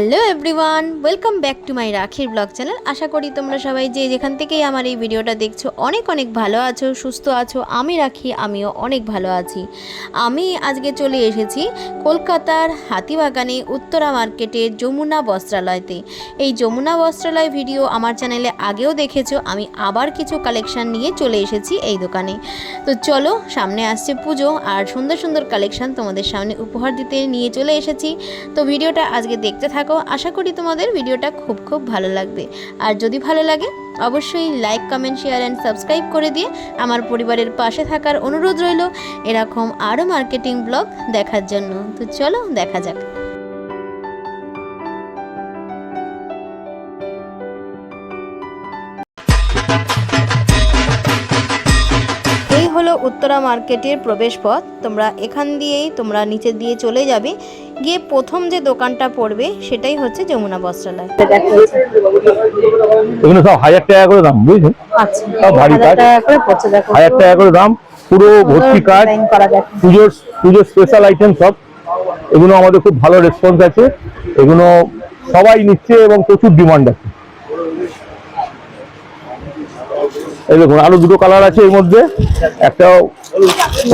Hello everyone welcome back to my রাখির blog channel আশা করি তোমরা সবাই যে যেখান থেকেই আমার এই ভিডিওটা দেখছ, অনেক অনেক ভালো আছো, সুস্থ আছো। আমি রাখি, আমিও অনেক ভালো আছি। আমি আজকে চলে এসেছি কলকাতার হাতিবাগানে উত্তরা মার্কেটের যমুনা বস্ত্রালয়তে। এই যমুনা বস্ত্রালয় ভিডিও আমার চ্যানেলে আগেও দেখেছ, আমি আবার কিছু কালেকশান নিয়ে চলে এসেছি এই দোকানে। তো চলো, সামনে আসছে পুজো আর সুন্দর সুন্দর কালেকশান তোমাদের সামনে উপহার দিতে নিয়ে চলে এসেছি। তো ভিডিওটা আজকে দেখতে থাকো আশা করি তোমাদের ভিডিওটা খুব খুব ভালো লাগবে। আর যদি ভালো লাগে, অবশ্যই like comment share and subscribe করে দিয়ে আমার পরিবারের পাশে থাকার অনুরোধ রইল এরকম আরও মার্কেটিং ব্লগ দেখার জন্য। তো চলো, দেখা যাক। হলো উত্তরা মার্কেটের প্রবেশপথ তোমরা এখান দিয়েই তোমরা নিচে দিয়ে চলে যাবে। গিয়ে প্রথম যে দোকানটা পড়বে সেটাই হচ্ছে যমুনা বস্ত্রালয় এগুলো সব হাজার টাকা করে দাম বুঝলেন আচ্ছা। সব ভারী হাজার কাজ। টাকা করে হাজার টাকা করে দাম পুরো ভর্তি কাজ পুজোর পুজোর স্পেশাল আইটেম সব। এগুলো আমাদের খুব ভালো রেসপন্স আছে। এগুলো সবাই নিচ্ছে এবং প্রচুর ডিমান্ড আছে। এই দেখুন আরও দুটো কালার আছে এর মধ্যে। একটা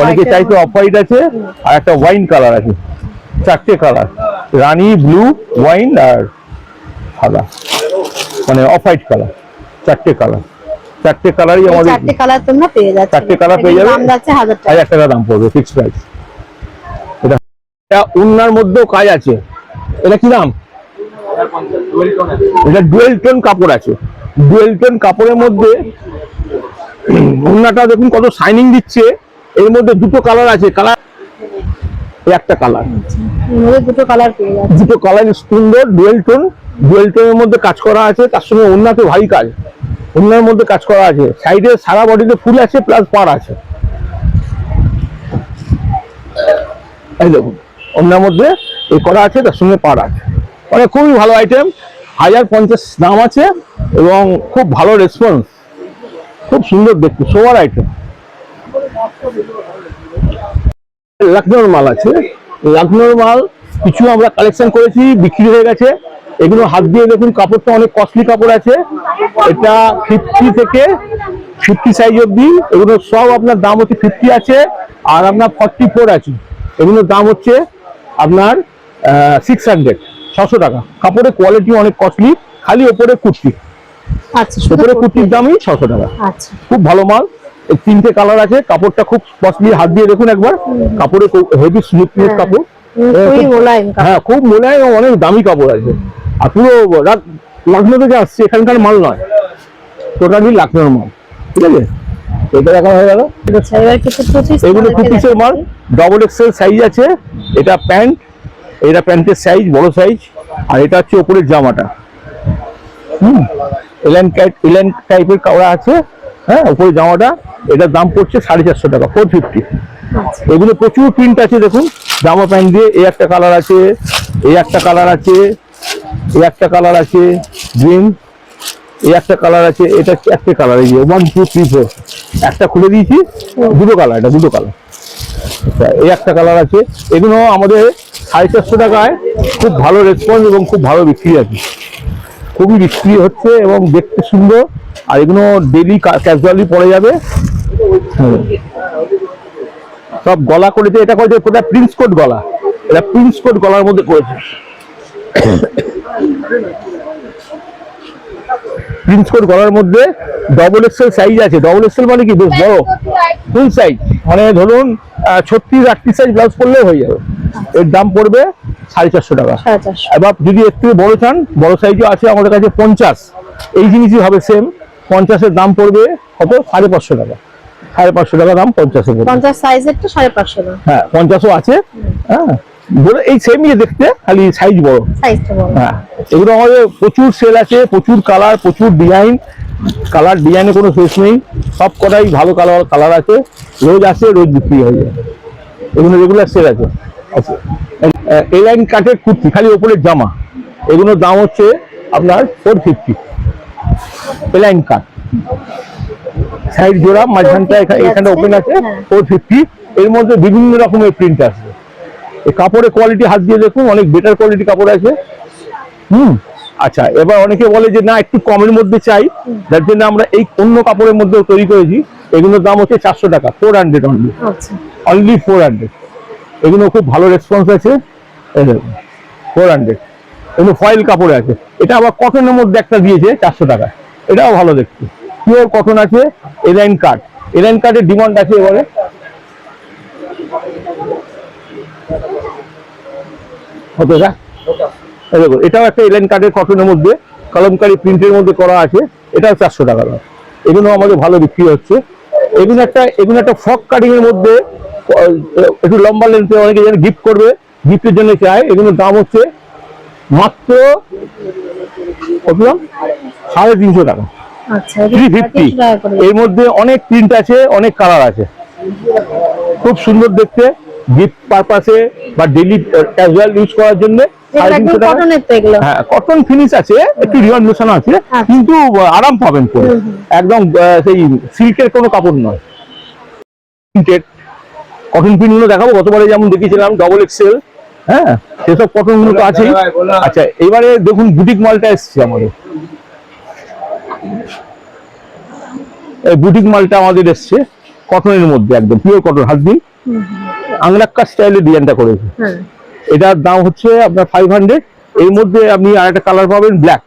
অনেকে চাইছে অফ হোয়াইট আছে আর একটা ওয়াইন কালার আছে। চারটে কালার রানী ব্লু ওয়াইন আর সাদা। মানে অফ হোয়াইট কালার চারটে কালার চারটে কালারই আমাদের চারটে কালার তোমরা পেয়ে যাচ্ছ চারটে কালার পেয়ে যাবে। দাম যাচ্ছে হাজার টাকা। হাজার টাকা দাম পড়বে ফিক্স প্রাইস এটা এটা উন্নার মধ্যেও কাজ আছে। এটা কি দাম? এটা ডুয়েল টোন কাপড় আছে। ডুয়েল টোন কাপড়ের মধ্যে উন্নাটা দেখুন কত শাইনিং দিচ্ছে। এর মধ্যে দুটো কালার আছে। কালার একটা কালার দুটো কালার দুটো কালার সুন্দর ডুয়েল টোন ডুয়েল টোনের মধ্যে কাজ করা আছে তার সঙ্গে উন্নাতে ভারী কাজ। উন্নার মধ্যে কাজ করা আছে। সাইডে সারা বডিতে ফুল আছে প্লাস পাড় আছে। এই দেখুন অন্যের মধ্যে এই করা আছে তার সঙ্গে পাড় আছে। মানে খুবই ভালো আইটেম হাজার পঞ্চাশ দাম আছে এবং খুব ভালো রেসপন্স খুব সুন্দর দেখতে সবার আইটেম লখনৌর মাল আছে। লখনৌর মাল কিছু আমরা কালেকশন করেছি বিক্রি হয়ে গেছে। এগুলো হাত দিয়ে দেখুন কাপড়টা অনেক কস্টলি কাপড় আছে। এটা ফিফটি থেকে ফিফটি সাইজ অব্দি এগুলো সব আপনার দাম হচ্ছে ফিফটি আছে আর আপনার ফর্টি ফোর আছে। এগুলোর দাম হচ্ছে আপনার সিক্স হান্ড্রেড ছশো টাকা। কাপড়ের কোয়ালিটি অনেক কস্টলি খালি ওপরে কুর্তি। আচ্ছা ওপরে কুর্তির দামই ছশো টাকা। আচ্ছা। খুব ভালো মাল। তিনটে কালার আছে কাপড়টা খুব কস্টলি হাত দিয়ে দেখুন একবার। কাপড়ে হেভি স্মুথনেস হ্যাঁ। কাপড়। খুব- মোলায়েম কাপড়। হ্যাঁ খুব মোলায়েম অনেক দামি কাপড় আছে। আর পুরো লখনৌ থেকে আসছে এখানকার মাল নয়। টোটালি লখনৌর মাল। ঠিক আছে? এটা দেখা হয়ে গেল। আচ্ছা এবার কিছু পঁচিশ এগুলো টু পিসের মাল। ডবল এক্সেল সাইজ আছে। এটা প্যান্ট। এটা প্যান্টের সাইজ বড় সাইজ আর এটা হচ্ছে ওপরের জামাটা। হুম এলেন টাইপের কাপড় আছে। হ্যাঁ ওপরের জামাটা, এটার দাম পড়ছে সাড়ে চারশো টাকা ফোর ফিফটি। এগুলো প্রচুর প্রিন্ট আছে, দেখুন। জামা প্যান্ট দিয়ে এই একটা কালার আছে, এই একটা কালার আছে, এই একটা কালার আছে গ্রিন এই একটা কালার আছে, এটা একটা কালার এই ওয়ান টু থ্রি ফোর একটা খুলে দিয়েছি, দুটো কালার এটা দুটো কালার আচ্ছা এই একটা কালার আছে। এগুলো আমাদের সাড়ে চারশো টাকায় খুব ভালো রেসপন্স এবং খুব ভালো বিক্রি আছে। খুবই বিক্রি হচ্ছে এবং দেখতে সুন্দর, আর এগুলো ডেলি ক্যাজুয়ালি পরে যাবে। সব গলা করেছে এটা করেছে কোথায়? প্রিন্স কোট গলা। এটা প্রিন্স কোট গলার মধ্যে করেছে প্রিন্স কোট গলার মধ্যে ডবল এক্সেল সাইজ আছে। ডবল এক্সেল মানে কি? বেশ বড়। ফুল সাইজ মানে ধরুন ছত্রিশ আটত্রিশ সাইজ ব্লাউজ পরলেও হয়ে যাবে। এর দাম পড়বে সাড়ে চারশো টাকা। এবার যদি এর থেকে বড় চান বড় সাইজও আছে আমাদের কাছে পঞ্চাশ। এই জিনিসই হবে সেম পঞ্চাশের দাম পড়বে কত? সাড়ে পাঁচশো টাকা। সাড়ে পাঁচশো টাকা দাম পঞ্চাশে পড়বে পঞ্চাশ সাইজের তো সাড়ে পাঁচশো টাকা হ্যাঁ পঞ্চাশও আছে। হ্যাঁ। এই সেমই দেখতে খালি সাইজ বড়। হ্যাঁ এগুলো আমাদের প্রচুর সেল আছে প্রচুর কালার প্রচুর ডিজাইন কালার ডিজাইনে কোনো শেষ নেই। সব কটাই ভালো কালার কালার আছে। রোজ আসে রোজ বিক্রি হয়ে যায়। এগুলো রেগুলার সেল আছে। এ লাইন কাটের কুর্তি খালি ওপরের জামা। এগুলোর দাম হচ্ছে আপনার four fifty line cut side জোড়া মাঝখানটা এখানে ওপেন আছে। হ্যাঁ। ফোর ফিফটি এর মধ্যে বিভিন্ন রকমের প্রিন্ট আছে। এই কাপড়ের কোয়ালিটি হাত দিয়ে দেখুন অনেক বেটার কোয়ালিটি কাপড় আছে। হুম আচ্ছা এবার অনেকে বলে যে না একটু কমের মধ্যে চাই। যার জন্য আমরা এই অন্য কাপড়ের মধ্যে তৈরি করেছি। এগুলোর দাম হচ্ছে চারশো টাকা four hundred only only four hundred এগুলো খুব ভালো রেসপন্স আছে। ফোর হান্ড্রেড এগুলো ফয়েল কাপড়ে আছে। এটা আবার কটনের মধ্যে একটা দিয়েছে চারশো টাকা। এটাও ভালো দেখতে। পিওর কটন আছে A line cut A line কার্ডের ডিমান্ড আছে এবারে। কত এটা? এই দেখো এটাও একটা এলাইন কাটের কটনের মধ্যে কলমকারি প্রিন্টের মধ্যে করা আছে এটাও চারশো টাকা দাম। এগুলো আমাদের ভালো বিক্রি হচ্ছে। এগুলো একটা এগুলো একটা ফ্রক কাটিং এর মধ্যে একটু লম্বা লেন্থে অনেকে যেন গিফট করবে গিফটের জন্য চায়। এগুলোর দাম হচ্ছে মাত্র? সাড়ে তিনশো টাকা। আচ্ছা থ্রি ফিফটি এর মধ্যে অনেক প্রিন্ট আছে অনেক কালার আছে। খুব সুন্দর দেখতে। গিফট পারপাসে বা ডেলি ক্যাজুয়াল ইউজ করার জন্য হ্যাঁ কটন ফিনিশ আছে একটু রিওয়ান আছে আচ্ছা। কিন্তু আরাম পাবেন পরে। একদম সেই সিল্কের কোনো কাপড় নয়। কটন প্রিন্ট দেখাবো গতবারে যেমন দেখিয়েছিলাম ডবল এক্সেল হ্যাঁ সেসব কটনগুলো তো আছেই। আচ্ছা এবারে দেখুন বুটিক মালটা এসছে আমাদের। এই বুটিক মালটা আমাদের এসছে কটনের মধ্যে একদম পিওর কটন হুম। আংলাক্কা স্টাইলের ডিজাইনটা করেছে। হ্যাঁ। এটার দাম হচ্ছে আপনার ফাইভ হান্ড্রেড এর মধ্যে আপনি আরেকটা কালার পাবেন ব্ল্যাক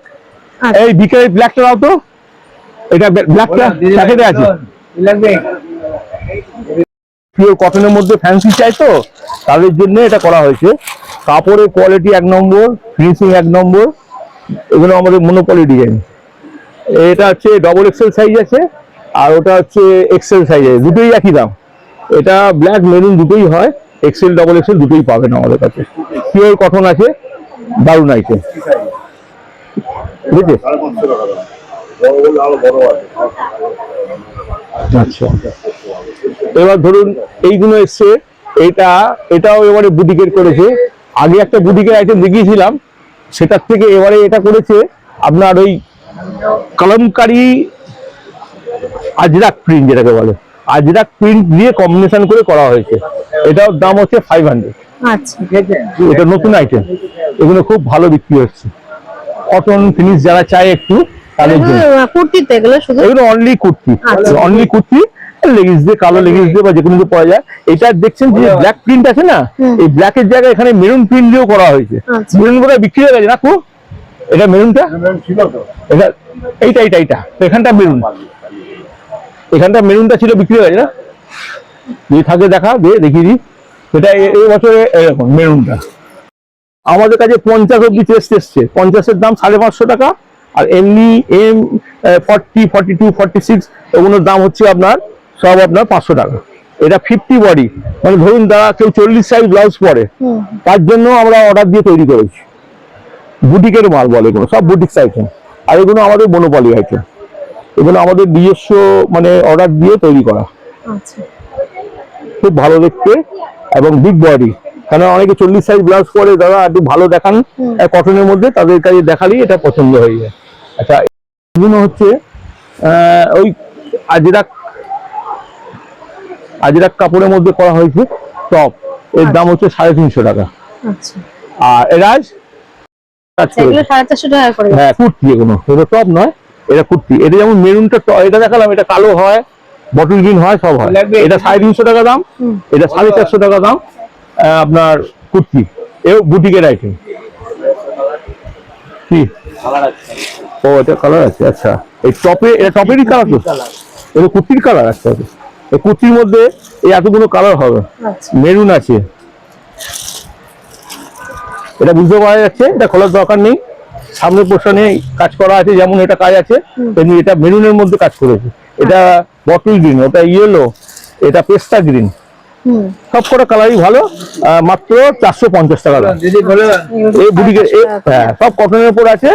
আচ্ছা। এই বিকেলে ব্ল্যাকটা দাও তো। এটা ব্ল্যাকটা প্যাকেটে আছে। পিওর কটনের মধ্যে ফ্যান্সি চাই তো। তাদের জন্য এটা করা হয়েছে। কাপড়ের কোয়ালিটি এক নম্বর ফিনিশিং এক নম্বর। এগুলো আমাদের মনোপলি ডিজাইন এটা হচ্ছে ডবল এক্সেল সাইজ আছে। আর ওটা হচ্ছে এক্সেল সাইজ আছে। দুটোই একই দাম। এটা ব্ল্যাক মেরুন দুটোই হয় এক্সেল ডবল এক্সেল দুটোই পাবেন আমাদের কাছে। পিওর কটন আছে দারুণ আইটেম বুঝেছে আচ্ছা। এবার ধরুন, এইগুলো এসছে, এটা, এটাও এবারে বুটিকের করেছে। আগে একটা বুটিকের আইটেম দেখিয়েছিলাম, সেটার থেকে এবারে এটা করেছে আপনার ওই কলমকারি আজরাক প্রিন্ট যেটাকে বলে। আজরাক প্রিন্ট দিয়ে কম্বিনেশন করে করা হয়েছে এটার দাম হচ্ছে ফাইভ হান্ড্রেড আচ্ছা। এটা নতুন আইটেম এগুলো খুব ভালো বিক্রি হচ্ছে। কটন ফিনিশ যারা চায় একটু তাদের জন্য। এগুলো এগুলো শুধু? এগুলো অনলি কুর্তি। আচ্ছা। অনলি কুর্তি। লেগিস দিয়ে কালো লেগিস দিয়ে বা পাওয়া যায়। এটা দেখছেন যে ব্ল্যাক প্রিন্ট আছে না। এই ব্ল্যাকের জায়গায় এখানে মেরুন প্রিন্ট দিয়েও করা হয়েছে। আচ্ছা। মেরুন বোধহয় বিক্রি হয়ে গেছে না এটা মেরুনটা এটা এইটা এইটা এইটা। তো এখানটা মেরুন এখানটা মেরুনটা ছিল বিক্রি হয়ে গেছে না? যদি থাকে দেখা দিয়ে দেখিয়ে দিই। এটা এই বছরে এরকম মেরুনটা। আমাদের কাছে পঞ্চাশ অব্দি টেস্ট এসছে। পঞ্চাশের দাম সাড়ে পাঁচশো টাকা আর এমনি M forty forty two forty six এগুলোর দাম হচ্ছে আপনার সব আপনার পাঁচশো টাকা। এটা ফিফটি বডি মানে ধরুন তারা কেউ চল্লিশ সাইজ ব্লাউজ পরে তার জন্য আমরা অর্ডার দিয়ে তৈরি করেছি। বুটিকের মাল বলে এগুলো সব বুটিক্স আইটেম আর এগুলো আমাদের বনপালি আইটেম এগুলো আমাদের নিজস্ব মানে অর্ডার দিয়ে তৈরি করা। আচ্ছা। খুব ভালো দেখতে এবং বিগ বডি কারণ অনেকে চল্লিশ সাইজ ব্লাউজ পরে দাদা একটু ভালো দেখান কটনের মধ্যে তাদের কাছে দেখালেই এটা পছন্দ হয়ে যায়। আচ্ছা এগুলো হচ্ছে ওই আজরাক আজরাক কাপড়ের মধ্যে করা হয়েছে টপ এর দাম হচ্ছে সাড়ে তিনশো টাকা। আচ্ছা। আর এরাজ আচ্ছা, সাড়ে চারশো টাকা করে। হ্যাঁ কুর্তি এগুলো। এটা টপ নয় এটা কুর্তি। এটা যেমন মেরুনটা ট- এটা দেখালাম এটা কালো হয় বটল গ্রিন হয় সব হয়। এটা সাড়ে তিনশো টাকা দাম এটা সাড়ে চারশো টাকা দাম আপনার কুর্তি। এও বুটিকের আইটেম কি? ও এটা কালার আছে আচ্ছা। এই টপে এটা টপেরই কালার তো? এটা কুর্তির কালার আছে আচ্ছা। এই কুর্তির মধ্যে এই এতগুলো কালার হবে। আচ্ছা। মেরুন আছে। এটা বুঝতে পারা যাচ্ছে এটা খোলার দরকার নেই। সামনের পোর্শনে কাজ করা আছে যেমন এটা কাজ আছে তেমনি এটা মেরুনের মধ্যে কাজ করেছে। এটা বটল গ্রিন ওটা ইয়েলো এটা পেস্তা গ্রিন সব কটা কালারই ভালো আহ, মাত্র চারশো পঞ্চাশ টাকা দাম। এই বুটিকে হ্যাঁ সব কটনের উপর আছে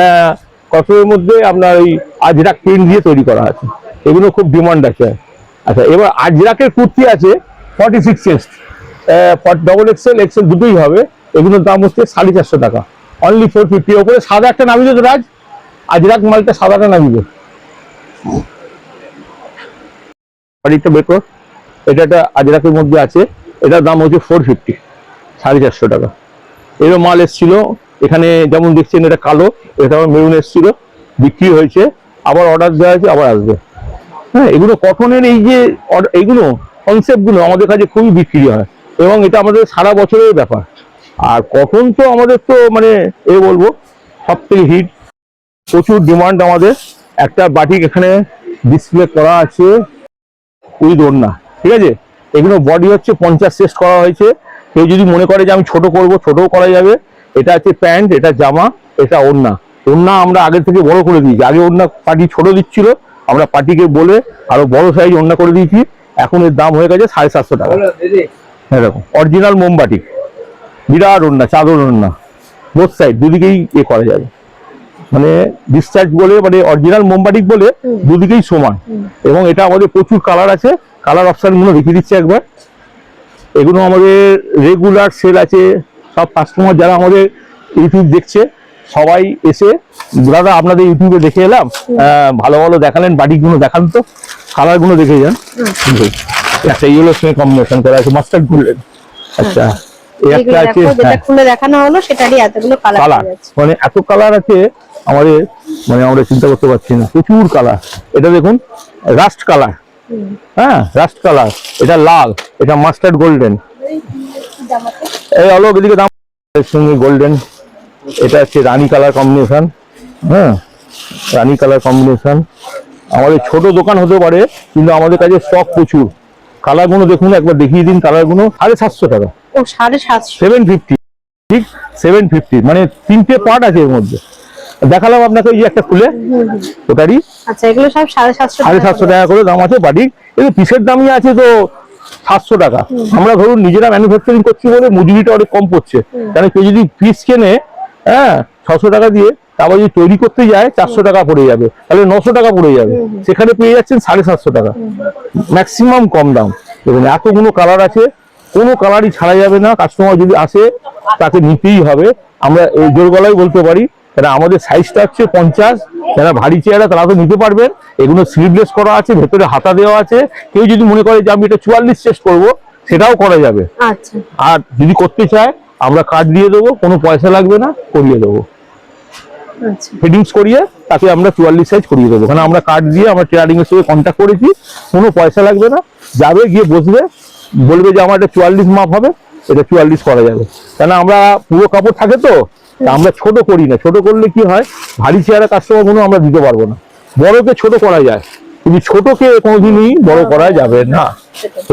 আহ, কটনের মধ্যে আপনার ওই আজরাক প্রিন্ট দিয়ে তৈরি করা আছে। এগুলো খুব ডিমান্ড আছে। আচ্ছা এবার আজরাকের কুর্তি আছে forty six chest double XL XL দুটোই হবে। এগুলোর দাম হচ্ছে সাড়ে চারশো টাকা। অনলি ফোর ফিফটি ওপরে সাদা একটা নামিয়ে তো রাজ। আজরাক মালটা সাদাটা নামিয়ে বাড়িটা বের কর। এটা একটা আজরাকের মধ্যে আছে। এটার দাম হচ্ছে ফোর ফিফটি সাড়ে চারশো টাকা। এরও মাল এসেছিল। এখানে যেমন দেখছেন এটা কালো এটা আমার মেরুন এসেছিল। বিক্রি হয়েছে। আবার অর্ডার দেওয়া হয়েছে, আবার আসবে। হ্যাঁ এগুলো কটনের এই যে এইগুলো কনসেপ্টগুলো আমাদের কাছে খুবই বিক্রি হয়। এবং এটা আমাদের সারা বছরের ব্যাপার। আর কখন তো আমাদের তো মানে এ বলব সব থেকে হিট প্রচুর ডিমান্ড আমাদের। একটা বাটিক এখানে ডিসপ্লে করা আছে উইথ ওড়না ঠিক আছে? এগুলো বডি হচ্ছে পঞ্চাশ শেষ করা হয়েছে। কেউ যদি মনে করে যে আমি ছোট করব ছোটও করা যাবে। এটা হচ্ছে প্যান্ট এটা জামা এটা ওড়না। ওড়না আমরা আগে থেকে বড় করে দিয়েছি। আগে ওড়না পার্টি ছোট দিচ্ছিল আমরা পার্টিকে বলে আরও বড় সাইজ ওড়না করে দিয়েছি। এখন এর দাম হয়ে গেছে সাড়ে সাতশো টাকা। এরকম অরিজিনাল মোমবাটি বিরাট ওড়না চাদর ওড়না বোথ সাইড দুদিকেই এ করা যাবে। মানে ডিসচার্জ বলে মানে অরিজিনাল মোমবাটিক বলে দুদিকেই সমান। এবং এটা আমাদের প্রচুর কালার আছে কালার অপশনগুলো দেখিয়ে দিচ্ছি একবার। এগুলো আমাদের রেগুলার সেল আছে সব কাস্টমার যারা আমাদের ইউটিউব দেখছে সবাই এসে দাদা আপনাদের ইউটিউবে দেখে এলাম ভালো ভালো দেখালেন বাটিকগুলো দেখান তো কালারগুলো দেখে যান। একটা ইয়েলোর সঙ্গে কম্বিনেশন করা আছে মাস্টার্ড গোল্ডেন আচ্ছা। হ্যাঁ। খুলে দেখানো হলো সেটারই এতগুলো কালার কালার মানে এত কালার আছে আমাদের মানে আমরা চিন্তা করতে পারছি না। প্রচুর কালার এটা দেখুন রাস্ট কালার হ্যাঁ রাস্ট কালার এটা লাল এটা মাস্টার্ড গোল্ডেন এই অলোক এদিকে দাম। সঙ্গে গোল্ডেন এটা হচ্ছে রানী কালার কম্বিনেশন হ্যাঁ রানী কালার কম্বিনেশন আমাদের ছোট দোকান হতে পারে কিন্তু আমাদের কাছে স্টক প্রচুর। কালারগুলো দেখুন একবার দেখিয়ে দিন কালারগুলো সাড়ে সাতশো টাকা। ও সাড়ে সাতশো। সেভেন ফিফটি ঠিক? সেভেন ফিফটি মানে তিনটে পার্ট আছে এর মধ্যে। দেখালাম আপনাকে ওই যে একটা খুলে। ওটারই। আচ্ছা এগুলো সব সাড়ে সাতশো সাড়ে সাতশো টাকা করে দাম আছে বাড়ি। কিন্তু পিসের দামই আছে তো সাতশো টাকা। আমরা ধরুন নিজেরা ম্যানুফ্যাকচারিং করছি বলে মজুরিটা অনেক কম পড়ছে। কারণ কেউ যদি পিস কেনে হ্যাঁ ছশো টাকা দিয়ে তারপর যদি তৈরি করতে যায় চারশো টাকা পড়ে যাবে। তাহলে নশো টাকা পড়ে যাবে। সেখানে পেয়ে যাচ্ছেন সাড়ে সাতশো টাকা। ম্যাক্সিমাম কম দাম। দেখুন এতগুলো কালার আছে। কোনো কালারই ছাড়া যাবে না। কাস্টমার যদি আসে তাকে নিতেই হবে। আমরা এই জোর গলায় বলতে পারি কারণ আমাদের সাইজটা হচ্ছে পঞ্চাশ। যারা ভারী চেয়ারা তারা তো নিতে পারবেন। এগুলো স্লিভলেস করা আছে ভেতরে হাতা দেওয়া আছে। কেউ যদি মনে করে যে আমি এটা চুয়াল্লিশ চেস্ট করব সেটাও করা যাবে। আচ্ছা। আর যদি করতে চায় আমরা কার্ড দিয়ে দেবো কোনো পয়সা লাগবে না করিয়ে দেবো। আচ্ছা। ফিটিংস করিয়ে তাকে আমরা চুয়াল্লিশ সাইজ করিয়ে দেবো। কারণ আমরা কার্ড দিয়ে আমরা ট্রেডিং এর সঙ্গে কন্ট্যাক্ট করেছি, কোনো পয়সা লাগবে না। যাবে, গিয়ে বসবে, বলবে যে আমার এটা চুয়াল্লিশ মাপ হবে, এটা চুয়াল্লিশ করা যাবে। কেন আমরা পুরো কাপড় থাকে তো আমরা ছোট করি না। ছোট করলে কি হয়, ভারী চেয়ারা কাস্টমার কোনো আমরা দিতে পারব না। বড়কে ছোট করা যায়। কিন্তু ছোটকে কোনোদিনই বড় করা যাবে না।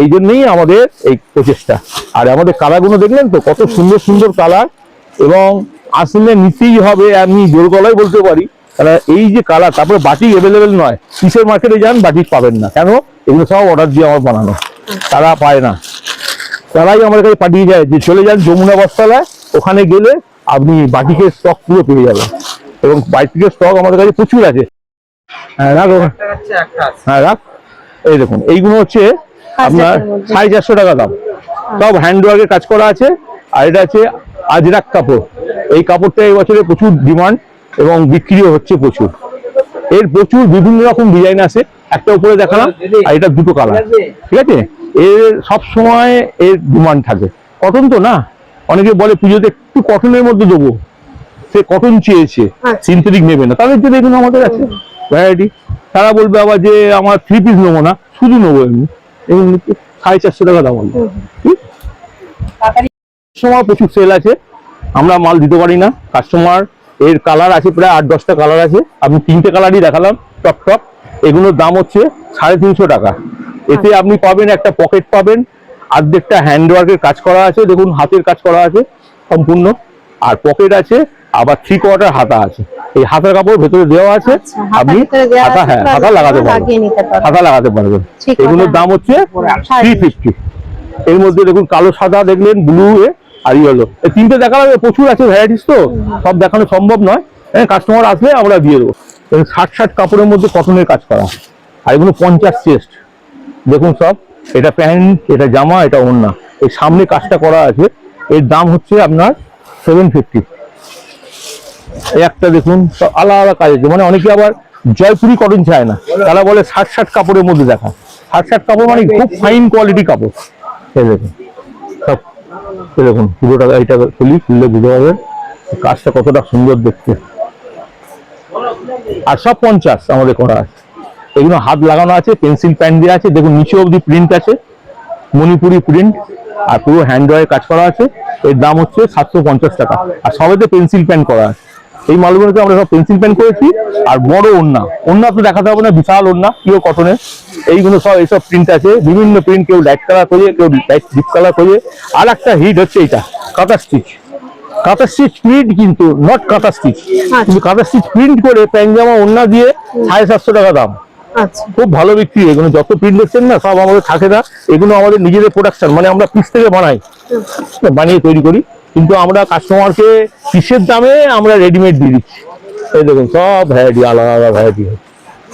এই জন্যই আমাদের এই প্রচেষ্টা। আর আমাদের কালারগুলো দেখলেন তো, কত সুন্দর সুন্দর কালার এবং আসলে নিতেই হবে আমি জোর গলায় বলতে পারি। কারণ এই যে কালার তারপরে বাটি অ্যাভেলেবেল নয়। কিসের মার্কেটে যান বাটি পাবেন না। কেন? এগুলো সব অর্ডার দিয়ে আমার বানানো। তারা পায় না। তারাই আমার কাছে পাঠিয়ে যায় যে চলে যান যমুনা বস্তালায় ওখানে গেলে আপনি বাটিকের স্টক পুরো পেয়ে যাবেন। এবং বাটিকের স্টক আমাদের কাছে প্রচুর আছে। হ্যাঁ রাখ ওখানে। হ্যাঁ রাখ। এই দেখুন এইগুলো হচ্ছে আপনার সাড়ে চারশো টাকা দাম। সব হ্যান্ডওয়ার্কের কাজ করা আছে আর এটা আছে আজরাক কাপড়। এই কাপড়টা এই বছরে প্রচুর ডিমান্ড এবং বিক্রিও হচ্ছে প্রচুর। এর প্রচুর বিভিন্ন রকম ডিজাইন আছে একটা উপরে দেখালাম আর এটা দুটো কালার ঠিক আছে? এর সব সময় এর ডিমান্ড থাকে। কটন তো না? অনেকে বলে পুজোতে একটু কটনের মধ্যে দেবো। সে কটন চেয়েছে। সিনথেটিক নেবে না। তাদের জন্য এগুলো আমাদের আছে ভ্যারাইটি তারা বলবে আবার যে আমার থ্রি পিস নেব না শুধু নেব এমনি। এমনি সাড়ে চারশো টাকা দাম সময় প্রচুর সেল আছে। আমরা মাল দিতে পারি না। কাস্টমার এর কালার আছে প্রায় আট দশটা কালার আছে। আমি তিনটে কালারই দেখালাম টপ টপ। এগুলোর দাম হচ্ছে সাড়ে তিনশো টাকা। এতে আপনি পাবেন একটা পকেট পাবেন অর্ধেকটা হ্যান্ডওয়ার্কের কাজ করা আছে। দেখুন হাতের কাজ করা আছে সম্পূর্ণ। আর পকেট আছে আবার থ্রি কোয়ার্টার হাতা আছে। এই হাতার কাপড় ভেতরে দেওয়া আছে আচ্ছা, আপনি হাতা হ্যাঁ হাতা লাগাতে পারবেন। হাতা লাগাতে পারবেন। এগুলোর দাম হচ্ছে থ্রি ফিফটি এর মধ্যে দেখুন কালো সাদা দেখলেন ব্লু এ আর ইয়েলো এই তিনটে দেখালাম প্রচুর আছে ভ্যারাইটিস তো। সব দেখানো সম্ভব নয়। হ্যাঁ কাস্টমার আসলে আমরা দিয়ে দেবো। ষাট ষাট কাপড়ের মধ্যে কটনের কাজ করা। আর এগুলো পঞ্চাশ চেস্ট দেখুন সব এটা প্যান্ট এটা জামা এটা ওড়না। এই সামনে কাজটা করা আছে। এর দাম হচ্ছে আপনার সেভেন ফিফটি একটা দেখুন সব আলাদা আলাদা কাজ আছে। মানে অনেকে আবার জয়পুরি কটন চায় না। তারা বলে ষাট ষাট কাপড়ের মধ্যে দেখা। ষাট ষাট কাপড় মানে খুব ফাইন কোয়ালিটি কাপড়। এই দেখুন, সব দেখুন, পুরোটা এটা খুলি, খুললে বুঝতে পারবেন কাজটা কতটা সুন্দর দেখতে। আর সব পঞ্চাশ আমাদের করা আছে। এগুলো হাত লাগানো আছে, পেন্সিল প্যান দেওয়া আছে। দেখুন, নিচে অবধি প্রিন্ট আছে। মণিপুরি প্রিন্ট আর পুরো হ্যান্ড ড্রয়ে কাজ করা আছে। এর দাম হচ্ছে সাতশো পঞ্চাশ টাকা। আর সবেতে পেন্সিল প্যান্ট করা আছে। এই মালগুলোতে আমরা সব পেন্সিল প্যান করেছি আর বড় ওন্না ওন্না তো দেখাতে হবে না বিশাল ওন্না পিও কটনের এইগুলো সব এইসব প্রিন্ট আছে। বিভিন্ন প্রিন্ট কেউ লাইট কালার করিয়ে কেউ লাইট ডিপ কালার করিয়ে আর একটা হিট হচ্ছে এইটা kantha stitch kantha stitch print কিন্তু নট কাঁথা স্টিচ কিন্তু কাঁথা স্টিচ প্রিন্ট করে প্যান্ট ওন্না দিয়ে সাড়ে সাতশো টাকা দাম। আচ্ছা। খুব ভালো বিক্রি এগুলো যত প্রিন্ট দেখছেন না সব আমাদের থাকে না। এগুলো আমাদের নিজেদের প্রোডাকশন মানে আমরা পিস থেকে বানাই। বানিয়ে তৈরি করি। কিন্তু আমরা কাস্টমারকে কিসের দামে আমরা রেডিমেড দিয়ে দিচ্ছি। এই দেখুন সব ভ্যারাইটি আলাদা আলাদা ভ্যারাইটি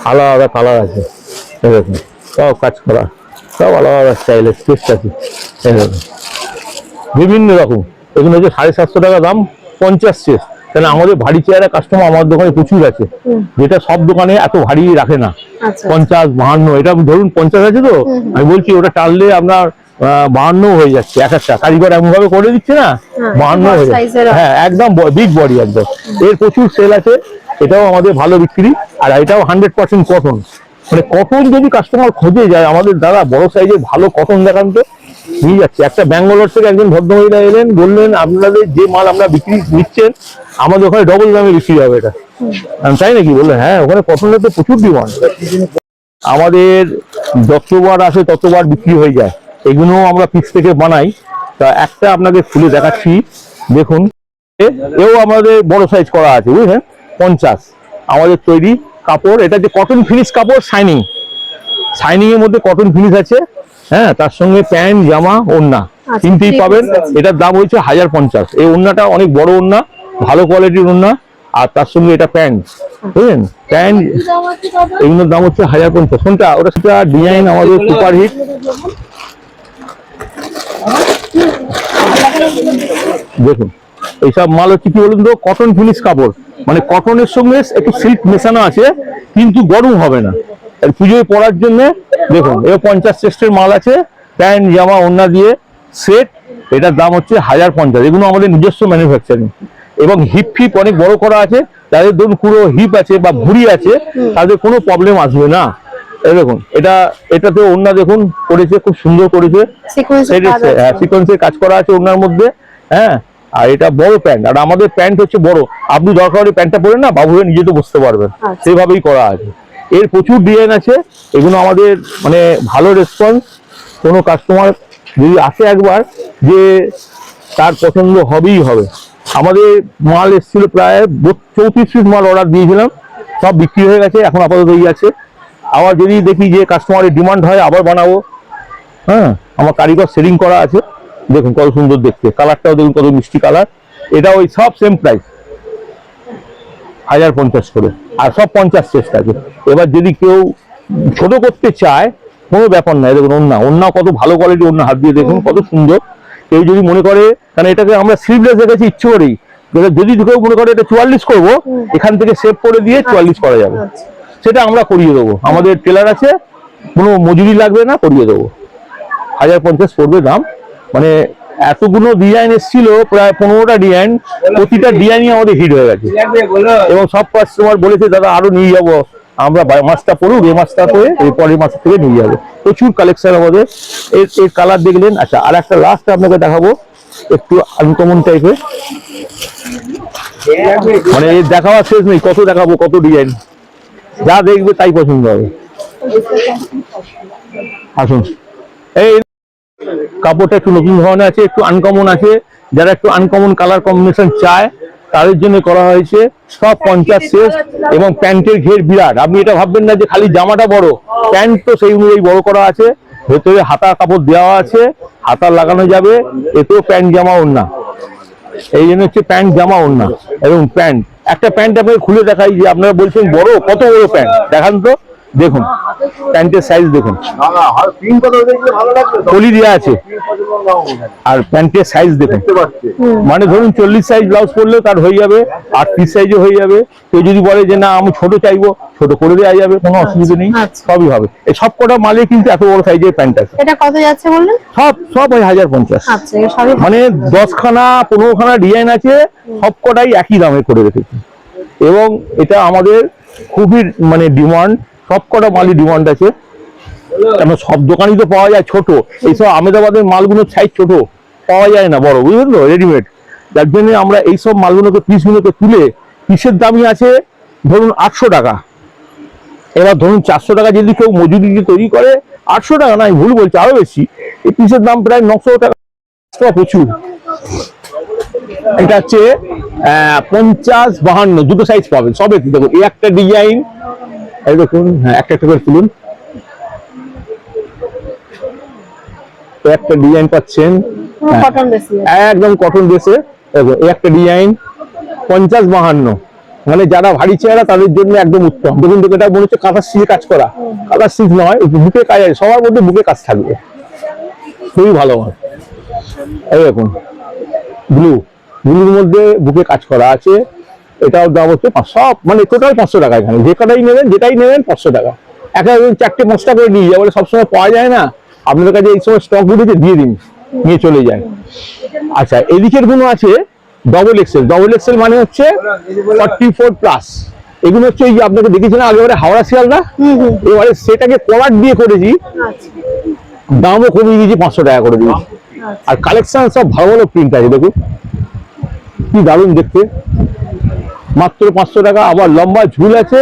আলাদা আলাদা কালার আছে। এই দেখুন সব কাজ করা। সব আলাদা আলাদা স্টাইলের টেস্ট আছে। এই দেখুন বিভিন্ন রকম। এগুলো হচ্ছে সাড়ে সাতশো টাকা দাম পঞ্চাশ চেস কেন আমাদের ভারী চেয়ারা কাস্টমার আমার দোকানে প্রচুর আছে। যেটা সব দোকানে এত ভারী রাখে না। আচ্ছা। পঞ্চাশ বাহান্ন এটা ধরুন পঞ্চাশ আছে তো? আমি বলছি ওটা টানলে আপনার বাহান্ন হয়ে যাচ্ছে এক একটা। কারিগর এমন ভাবে করে দিচ্ছে না হ্যাঁ, বাহান্ন হয়ে যাচ্ছে। হ্যাঁ একদম বিগ বডি একদম। এর প্রচুর সেল আছে এটাও আমাদের ভালো বিক্রি আর এটাও হান্ড্রেড পার্সেন্ট কটন মানে কটন যদি কাস্টমার খোঁজে যায় আমাদের দাদা বড় সাইজের ভালো কটন দেখান তো নিয়ে যাচ্ছে। একটা ব্যাঙ্গালোর থেকে একজন ভদ্রমহিলা এলেন বললেন আপনাদের যে মাল আমরা বিক্রি নিচ্ছেন আমাদের ওখানে ডবল দামে বিক্রি হবে এটা। তাই নাকি? বললেন হ্যাঁ ওখানে কটনের তো প্রচুর ডিমান্ড আমাদের যতবার আসে ততবার বিক্রি হয়ে যায়। এগুলো আমরা পিস থেকে বানাই। তা একটা আপনাকে খুলে দেখাচ্ছি। দেখুন এও আমাদের বড় সাইজ করা আছে বুঝলেন? পঞ্চাশ। আমাদের তৈরি কাপড় এটা যে কটন ফিনিশ কাপড় শাইনিং শাইনিং এর মধ্যে কটন ফিনিশ আছে। হ্যাঁ তার সঙ্গে প্যান্ট জামা ওড়না। আচ্ছা, তিনটেই পাবেন। এটার দাম হয়েছে হাজার পঞ্চাশ। এই ওড়নাটা অনেক বড় ওড়না ভালো কোয়ালিটির ওড়না। আর তার সঙ্গে এটা প্যান্ট বুঝলেন? প্যান্ট এগুলোর দাম হচ্ছে হাজার পঞ্চাশ। কোনটা? ওটা সেটা ডিজাইন আমাদের সুপার হিট দেখুন, এইসব মাল হচ্ছে কি বলুন তো কটন ফিনিশ কাপড়। মানে কটনের সঙ্গে একটু সিল্ক মেশানো আছে, কিন্তু গরম হবে না। আর পুজোয় পরার জন্য, দেখুন, এ পঞ্চাশ চেস্টের মাল আছে, প্যান্ট, জামা, ওড়না দিয়ে সেট এটার দাম হচ্ছে হাজার পঞ্চাশ। এগুলো আমাদের নিজস্ব ম্যানুফ্যাকচারিং এবং হিপ ফিপ অনেক বড় করা আছে, যাদের ধরুন পুরো হিপ আছে বা ভুড়ি আছে, তাদের কোনো প্রবলেম আসবে না। এই দেখুন এটা এটাতে ওড়না দেখুন করেছে খুব সুন্দর করেছে। সিকোয়েন্স সিকোয়েন্সের কাজ করা আছে ওনার মধ্যে হ্যাঁ। আর এটা বড় প্যান্ট আর আমাদের প্যান্ট হচ্ছে বড়। আপনি দরকার হলে প্যান্টটা পরে না বাবু হয়ে নিজে তো বসতে পারবেন। আচ্ছা। সেভাবেই করা আছে। এর প্রচুর ডিজাইন আছে এগুলো আমাদের মানে ভালো রেসপন্স কোনো কাস্টমার যদি আসে একবার যে তার পছন্দ হবেই হবে। আমাদের মাল এসেছিল প্রায় চৌত্রিশ পিস মাল অর্ডার দিয়েছিলাম সব বিক্রি হয়ে গেছে এখন আপাতত এই আছে। আবার যদি দেখি যে কাস্টমারের ডিমান্ড হয় আবার বানাবো। হ্যাঁ আমার কারিগর সেটিং করা আছে। দেখুন কত সুন্দর দেখতে। কালারটাও দেখুন কত মিষ্টি কালার। এটা ওই সব সেম প্রাইস হাজার পঞ্চাশ করে। আর সব পঞ্চাশ চেষ্টা আছে এবার যদি কেউ ছোট করতে চায় কোনো ব্যাপার নাই দেখুন অন্য অন্য কত ভালো কোয়ালিটি অন্য হাত দিয়ে দেখুন কত সুন্দর। কেউ যদি মনে করে কারণ এটাকে আমরা স্লিভলেস রেখেছি ইচ্ছে করেই। যদি কেউ মনে করে এটা চুয়াল্লিশ করব এখান থেকে সেভ করে দিয়ে চুয়াল্লিশ করা যাবে। আচ্ছা। সেটা আমরা করিয়ে দেবো। আমাদের টেলার আছে, কোনো মজুরি লাগবে না, করিয়ে দেবো। হাজার পঞ্চাশ পড়বে দাম। মানে এতগুলো ডিজাইন এসেছিল, প্রায় পনেরোটা ডিজাইন প্রতিটা ডিজাইনই আমাদের হিট হয়ে গেছে। এবং সব কাস্টমার বলেছে, দাদা, আরও নিয়ে যাব। আমরা মাছটা পড়ুক এই মাছটা করে এই পরের মাস থেকে নিয়ে যাব। প্রচুর কালেকশন আমাদের। এর এর কালার দেখলেন। আচ্ছা আর একটা লাস্ট আপনাকে দেখাবো। একটু আনকমন টাইপের মানে দেখাবার শেষ নেই, কত দেখাবো, কত ডিজাইন যা দেখবে তাই পছন্দ হবে। আসুন। এই কাপড়টা একটু নতুন ধরনের আছে, একটু আনকমন আছে। যারা একটু আনকমন কালার কম্বিনেশন চায়, তাদের জন্য করা হয়েছে সব পঞ্চাশ শেষ এবং প্যান্টের ঘের বিরাট। আপনি এটা ভাববেন না যে খালি জামাটা বড়, প্যান্ট তো সেই অনুযায়ী বড় করা আছে। ভেতরে হাতা কাপড় দেওয়া আছে, হাতা লাগানো যাবে, এতেও প্যান্ট জামা ওড়না। এই জন্য হচ্ছে প্যান্ট জামা ওড়না এবং প্যান্ট। একটা প্যান্ট আপনাকে খুলে দেখাই যে আপনারা বলছেন বড় কত বড় প্যান্ট? দেখান তো। দেখুন প্যান্টের সাইজ দেখুন। কলি দেওয়া আছে। আর প্যান্টের সাইজ দেখুন। মানে ধরুন চল্লিশ সাইজ ব্লাউজ পরলেও তার হয়ে যাবে আটত্রিশ সাইজে হয়ে যাবে। কেউ যদি বলে যে না আমি ছোট চাইব ছোট করে দেওয়া যাবে কোনো অসুবিধা নেই। আচ্ছা। সবই হবে। এই সব কটা মালে কিন্তু এত বড় সাইজের প্যান্ট আছে। এটা কত যাচ্ছে বললেন? সব সব ওই হাজার পঞ্চাশ। আচ্ছা মানে দশখানা পনেরোখানা ডিজাইন আছে সব কটাই একই দামে করে রেখেছি। এবং এটা আমাদের খুবই মানে ডিমান্ড সব কটা মালই ডিমান্ড আছে। কেন সব দোকানই তো পাওয়া যায় ছোট। এইসব আমেদাবাদের মালগুলোর সাইজ ছোট। পাওয়া যায় না, বড়। বুঝলেন তো? রেডিমেড যার জন্য আমরা এইসব মালগুলোকে পিসগুলোকে তুলে পিসের দামই আছে ধরুন আটশো টাকা। এবার ধরুন চারশো টাকা যদি কেউ মজুরি দিয়ে তৈরি করে, আটশো টাকা না, আমি ভুল বলছি, আরও বেশি। এই পিসের দাম প্রায় নশো টাকা প্রচুর। এটা হচ্ছে পঞ্চাশ বাহান্ন, দুটো সাইজ পাবেন। সবে দেখুন, এই একটা ডিজাইন এই দেখুন হ্যাঁ একটা একটা করে তুলুন। একটা ডিজাইন পাচ্ছেন। হ্যাঁ। একদম কটন এই একটা ডিজাইন পঞ্চাশ বাহান্ন। মানে যারা ভারী চেহারা তাদের জন্য একদম উত্তম। দেখুন দেখুন এটা মনে হচ্ছে কাঁথার সিজে কাজ করা। কাঁথার সিজ নয় বুকে কাজ আছে সবার মধ্যে বুকে কাজ থাকবে। খুবই ভালো মাল এই দেখুন ব্লু ব্লুর মধ্যে বুকে কাজ করা আছে। এটাও দাম হচ্ছে সব মানে টোটাল পাঁচশো টাকা এখানে। যে কটাই নেবেন যেটাই নেবেন পাঁচশো টাকা। একা চারটে পাঁচটা করে নিয়ে যায় বলে সবসময় পাওয়া যায় না আপনাদের কাছে এই সময় স্টক উঠেছে দিয়ে দিন নিয়ে চলে যায় আচ্ছা এদিকেরগুলো আছে ডবল এক্সেল ডবল এক্সেল মানে হচ্ছে ফর্টি ফোর প্লাস এগুলো হচ্ছে এই যে আপনাকে দেখেছিলাম আগেবারে হাওড়া শিয়ালদা? এবারে সেটাকে কলার দিয়ে করেছি। আচ্ছা। দামও কমিয়ে দিয়েছি পাঁচশো টাকা করে দিয়েছি। আর কালেকশন সব ভালো ভালো প্রিন্ট আছে দেখুন। কি দারুণ দেখতে। মাত্র পাঁচশো টাকা আবার লম্বা ঝুল আছে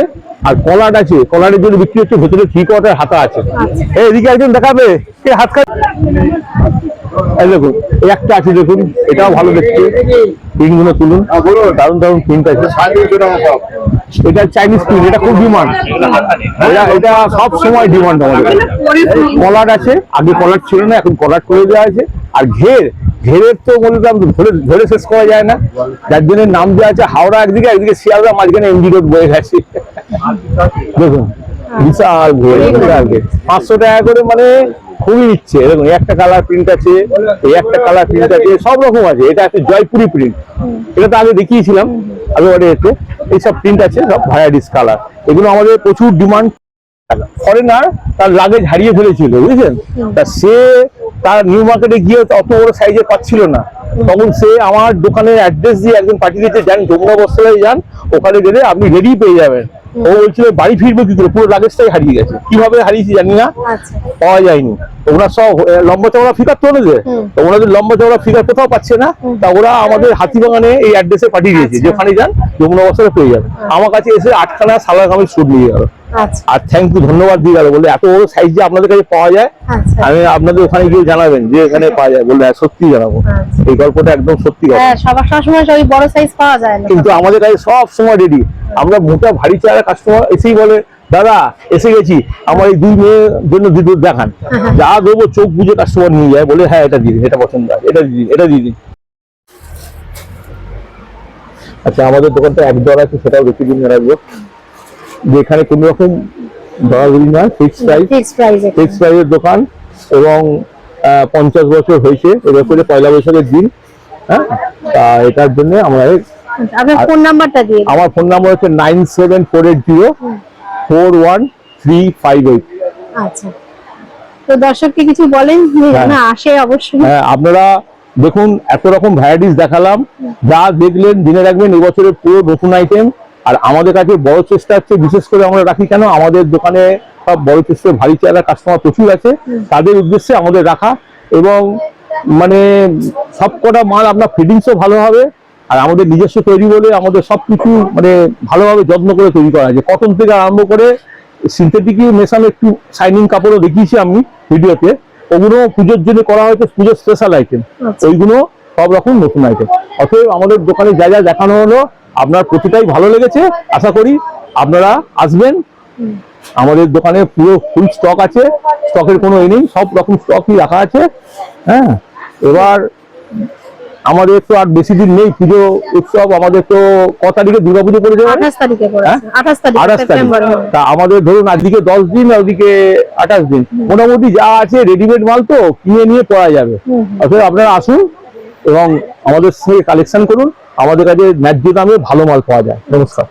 আর কলার আছে। কলারের জন্য বিক্রি হচ্ছে ভেতরে থ্রি কোয়ার্টার হাতা আছে। এই এদিকে একজন দেখাবে কে হাত খা দেখুন এই একটা আছে দেখুন এটাও ভালো দেখতে। প্রিন্টগুলো তুলুন দারুণ দারুণ প্রিন্ট আছে। এটা চাইনিজ প্রিন্ট এটা খুব ডিমান্ড এটা এটা সব সময় ডিমান্ড আমাদের। কলার আছে আগে কলার ছিল না এখন কলার করে দেওয়া আছে আর ঘের ঘেরের তো বলতে ধরে ধরে শেষ করা যায় না। যার জন্য নাম দেওয়া আছে হাওড়া একদিকে একদিকে শিয়ালদা মাঝখানে এমজি রোড বয়ে গেছে। দেখুন বিশাল ঘের পাঁচশো টাকা করে মানে খুবই দেখুন এই একটা কালার প্রিন্ট আছে এই একটা কালার প্রিন্ট আছে সব রকম আছে। এটা আছে জয়পুরি প্রিন্ট এটা তো আগে দেখিয়েছিলাম আগে ওটা একটু এইসব প্রিন্ট আছে সব ভ্যারাইটিস কালার এগুলো আমাদের প্রচুর ডিমান্ড ফরেনার তার লাগেজ হারিয়ে ফেলেছিল বুঝেছেন? তা সে তার নিউ মার্কেটে গিয়ে অত বড় সাইজে পাচ্ছিল না। তখন সে আমার দোকানের অ্যাড্রেস দিয়ে একজন পাঠিয়ে দিয়েছে যান যমুনা বস্ত্রালয়ে যান ওখানে গেলে আপনি রেডি পেয়ে যাবেন। ও বলছিল বাড়ি ফিরবে কি করে? পুরো লাগেজটাই হারিয়ে গেছে। কীভাবে হারিয়েছি জানি না। আচ্ছা। পাওয়া যায়নি। ওরা সব লম্বা চওড়া ফিগার তো ওনাদের? তো ওনাদের লম্বা চওড়া ফিগার কোথাও পাচ্ছে না। তা ওরা আমাদের হাতিবাগানে এই অ্যাড্রেসে পাঠিয়ে দিয়েছে যে ওখানে যান যমুনা বস্ত্রালয়ে পেয়ে যাবে আমার কাছে এসে আটখানা সালার কামিজ স্যুট নিয়ে গেল। আচ্ছা আর থ্যাংক ইউ ধন্যবাদ দিয়ে গেল বলে এত বড় সাইজ যে আপনাদের কাছে পাওয়া যায় আচ্ছা। আমি আপনাদের ওখানে গিয়ে জানাবেন যে এখানে পাওয়া যায় বললে হ্যাঁ, সত্যি জানাব। আচ্ছা। এই গল্পটা একদম সত্যি কথা হ্যাঁ সবার সবসময় ওই বড় সাইজ পাওয়া যায় না। কিন্তু আমাদের কাছে সব সময় রেডি আমরা মোটা ভারী চেহারা কাস্টমার এসেই বলে দাদা এসে গেছি। আমার এই দুই মেয়ের জন্য দুটো দেখান। যা দেবো চোখ বুঝে কাস্টমার নিয়ে যায়। বলে হ্যাঁ এটা দিন এটা পছন্দ হয় এটা দিন এটা দিয়ে দিন। আচ্ছা আমাদের দোকানটা এক দর আছে সেটাও বেশি দিন রাখব যে এখানে কোনো রকম দরাদরি না fixed price fix price fix প্রাইসের দোকান এবং পঞ্চাশ বছর হয়েছে এবছরে পয়লা বৈশাখের দিন। হ্যাঁ? তা এটার জন্য আমরা ফোন নাম্বারটা দিয়ে আমার ফোন নাম্বার হচ্ছে nine seven four eight zero four one three five eight আচ্ছা। তো দর্শককে কিছু বলেন হ্যাঁ। না আসে অবশ্যই। হ্যাঁ আপনারা দেখুন এত রকম ভ্যারাইটিস দেখালাম। যা দেখলেন জেনে রাখবেন এবছরের পুরো নতুন আইটেম আর আমাদের কাছে বড় চেষ্টা হচ্ছে বিশেষ করে আমরা রাখি কেন? আমাদের দোকানে সব বড় চেষ্টা ভারী চেহারা কাস্টমার প্রচুর আছে। তাদের উদ্দেশ্যে আমাদের রাখা এবং মানে সব কটা মাল আপনার ফিটিংসও ভালো হবে আর আমাদের নিজস্ব তৈরি বলে আমাদের সব কিছু মানে ভালোভাবে যত্ন করে তৈরি করা আছে। কটন থেকে আরম্ভ করে সিনথেটিকই মেশানো একটু শাইনিং কাপড়ও দেখিয়েছি আমি ভিডিওতে। ওগুলো পুজোর জন্য করা হয়েছে পুজোর স্পেশাল আইটেম আচ্ছা। ওইগুলো সব রকম নতুন আইটেম অতএব আমাদের দোকানে যা যা দেখানো হলো আপনার প্রতিটাই ভালো লেগেছে আশা করি আপনারা আসবেন। আমাদের দোকানে পুরো ফুল স্টক আছে স্টকের কোনো ই নেই সব রকম স্টকই রাখা আছে হ্যাঁ? এবার আমাদের তো আর বেশি দিন নেই পুজো উৎসব আমাদের তো ক তারিখে দুর্গাপুজো পড়ে যাবে আঠাশ তারিখে হ্যাঁ? আঠাশ তারিখ আঠাশ তা আমাদের ধরুন আজকে দশ দিন আর ওদিকে আঠাশ দিন। মোটামুটি যা আছে রেডিমেড মাল তো কিনে নিয়ে পড়া যাবে। আপনারা আসুন এবং আমাদের সঙ্গে কালেকশন করুন। আমাদের কাছে ন্যায্য দামে ভালো মাল পাওয়া যায়। নমস্কার।